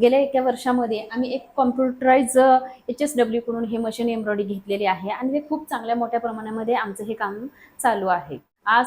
गेल्या एका वर्षामध्ये आम्ही एक कॉम्प्युटराइज एच एस डब्ल्यू कडून हे मशीन एम्ब्रॉयडरी घेतलेले आहे आणि ते खूप चांगल्या मोठ्या प्रमाणामध्ये आमचं हे काम चालू आहे.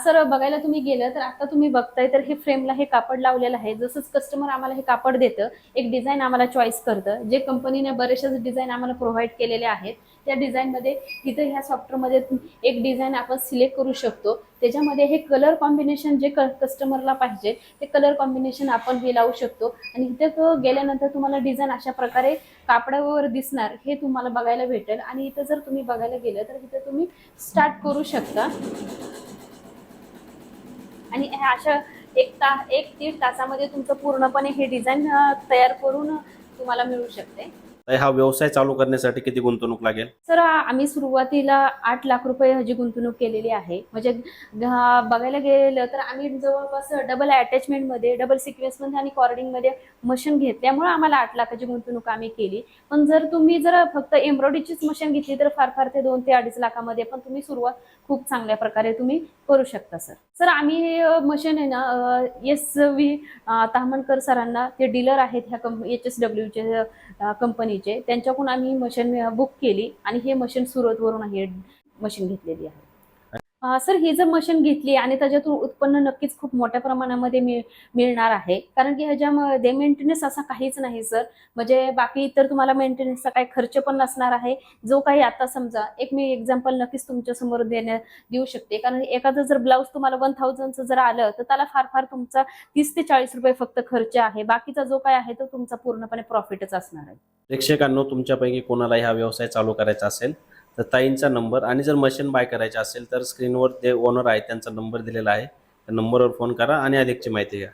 सर बघायला तुम्ही गेलं तर आता तुम्ही बघताय तर हे फ्रेमला हे कापड लावलेलं आहे. जसंच कस्टमर आम्हाला हे कापड देतं एक डिझाईन आम्हाला चॉईस करतं. जे कंपनीने बरेचशाच डिझाईन आम्हाला प्रोव्हाइड केलेले आहेत त्या डिझाईनमध्ये तिथं ह्या सॉफ्टवेअरमध्ये एक डिझाईन आपण सिलेक्ट करू शकतो. त्याच्यामध्ये हे कलर कॉम्बिनेशन जे कस्टमरला पाहिजे ते कलर कॉम्बिनेशन आपण हे लावू शकतो. आणि इथं गेल्यानंतर तुम्हाला डिझाईन अशा प्रकारे कापडावर दिसणार हे तुम्हाला बघायला भेटेल. आणि इथं जर तुम्ही बघायला गेलं तर इथं तुम्ही स्टार्ट करू शकता. आणि ह्या अशा एक ता एक दीड तासामध्ये तुमचं पूर्णपणे हे डिझाईन तयार करून तुम्हाला मिळू शकते. तर हा व्यवसाय चालू करण्यासाठी किती गुंतवणूक लागेल? सर आम्ही सुरुवातीला आठ लाख रुपये ह्याची गुंतवणूक केलेली आहे. म्हणजे बघायला गेलं तर आम्ही जवळपास डबल अटॅचमेंटमध्ये डबल सिक्वेन्समध्ये आणि कॉर्डिंगमध्ये मशीन घेतल्यामुळे आम्हाला आठ लाखाची गुंतवणूक आम्ही केली. पण जर तुम्ही जर फक्त एम्ब्रॉयडरीचीच मशीन घेतली तर फार फार ते दोन ते अडीच लाखामध्ये पण तुम्ही सुरुवात खूप चांगल्या प्रकारे तुम्ही करू शकता सर. सर आम्ही मशीन आहे ना एस व्ही ताहमणकर सरांना ते डीलर आहेत ह्या कंप एच एस डब्ल्यूचे कंपनीचे त्यांच्याकडून आम्ही मशीन बुक केली आणि हे मशीन सुरतवरून हे मशीन घेतलेली आहे. सर ही जर मशीन घेतली आणि त्याच्यातून उत्पन्न नक्कीच खूप मोठ्या प्रमाणामध्ये मिळणार आहे. कारण की ह्याच्यामध्ये मेंटेनन्स असा काहीच नाही सर. म्हणजे बाकी इतर तुम्हाला मेंटेनन्सचा काही खर्च पण नसणार आहे. जो काही आता समजा एक मी एक्झाम्पल नक्कीच तुमच्यासमोर देण्या देऊ शकते. कारण एखादं जर ब्लाऊज तुम्हाला वन थाउजंडचं जर आलं तर त्याला फार फार तुमचा तीस ते चाळीस रुपये फक्त खर्च आहे. बाकीचा जो काय आहे तो तुमचा पूर्णपणे प्रॉफिटच असणार आहे. प्रेक्षकांनो तुमच्यापैकी कोणाला हा व्यवसाय चालू करायचा असेल तर ताईंचा नंबर आणि जर मशीन बाय करायची असेल तर स्क्रीनवर जे ओनर आहे त्यांचा नंबर दिलेला आहे. त्या नंबरवर फोन करा आणि अधिकची माहिती घ्या.